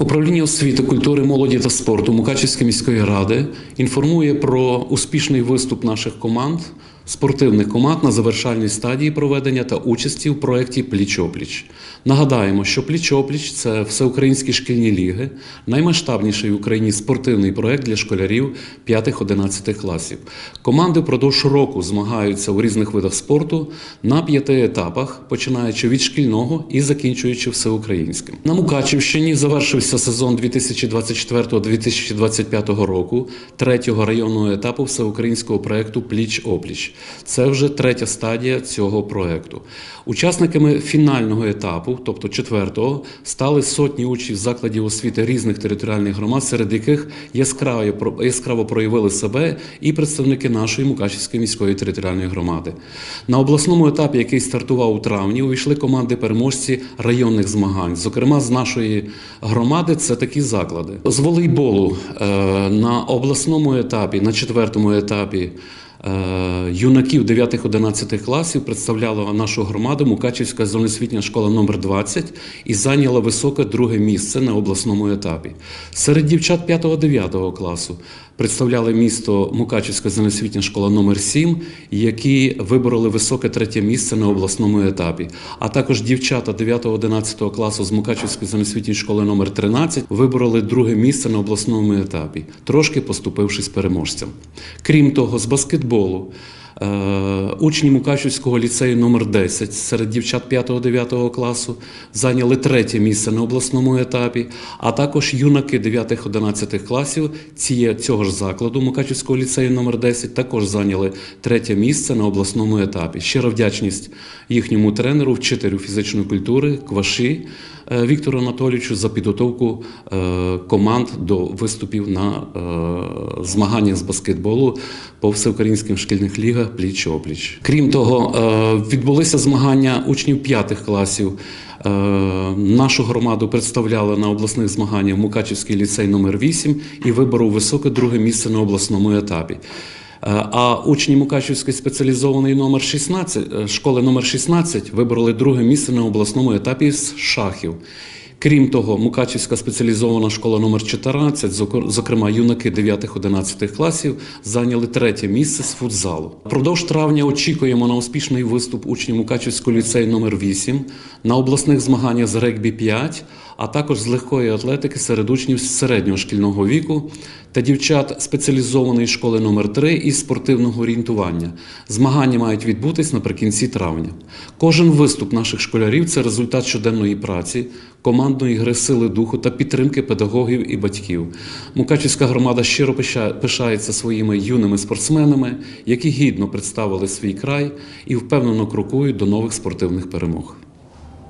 Управління освіти, культури, молоді та спорту Мукачівської міської ради інформує про успішний виступ наших команд, спортивних команд на завершальній стадії проведення та участі в проєкті Пліч-опліч. Нагадаємо, що Пліч-опліч – це всеукраїнські шкільні ліги, наймасштабніший в Україні спортивний проєкт для школярів 5-11 класів. Команди впродовж року змагаються у різних видах спорту на п'яти етапах, починаючи від шкільного і закінчуючи всеукраїнським. На Мукачівщині завершився сезон 2024-2025 року третього районного етапу всеукраїнського проєкту Пліч-опліч. Це вже третя стадія цього проєкту. Учасниками фінального етапу, тобто четвертого, стали сотні учнів закладів освіти різних територіальних громад, серед яких яскраво, проявили себе і представники нашої Мукачівської міської територіальної громади. На обласному етапі, який стартував у травні, увійшли команди переможці районних змагань. Зокрема, з нашої громади це такі заклади. З волейболу е, на обласному етапі, на четвертому етапі. Е, Юнаків 9-11 класів представляла нашу громаду Мукачівська зоносвітня школа номер 20 і зайняла високе друге місце на обласному етапі. Серед дівчат 5-9 класу представляли місто Мукачівська зоносвітня школа номер 7 які вибороли високе третє місце на обласному етапі. А також дівчата 9-11 класу з Мукачівської зоносвітньої школи номер 13 вибороли друге місце на обласному етапі, трошки поступившись переможцям. Крім того, з баскетболу. bolo. Учні Мукачівського ліцею номер 10 серед дівчат 5-9 класу зайняли третє місце на обласному етапі, а також юнаки 9-11 класів цього ж закладу Мукачівського ліцею номер 10 також зайняли третє місце на обласному етапі. Щира вдячність їхньому тренеру, вчителю фізичної культури Кваші е, Віктору Анатолійовичу за підготовку е, команд до виступів на е, змаганнях з баскетболу по всеукраїнським шкільних лігах пліч-опліч. Крім того, е, відбулися змагання учнів п'ятих класів. Е, Нашу громаду представляли на обласних змаганнях Мукачівський ліцей номер 8 і виборов високе друге місце на обласному етапі. Е, А учні Мукачівської спеціалізованої номер 16, е, школи номер 16 вибороли друге місце на обласному етапі з шахів. Крім того, Мукачівська спеціалізована школа номер 14, зокрема юнаки 9-11 класів, зайняли третє місце з футзалу. Продовж травня очікуємо на успішний виступ учнів Мукачівського ліцею номер 8 на обласних змаганнях з регбі 5, а також з легкої атлетики серед учнів середнього шкільного віку та дівчат спеціалізованої школи номер 3 із спортивного орієнтування. Змагання мають відбутись наприкінці травня. Кожен виступ наших школярів це результат щоденної праці, командної гри сили духу та підтримки педагогів і батьків. Мукачівська громада щиро пишається своїми юними спортсменами, які гідно представили свій край і впевнено крокують до нових спортивних перемог.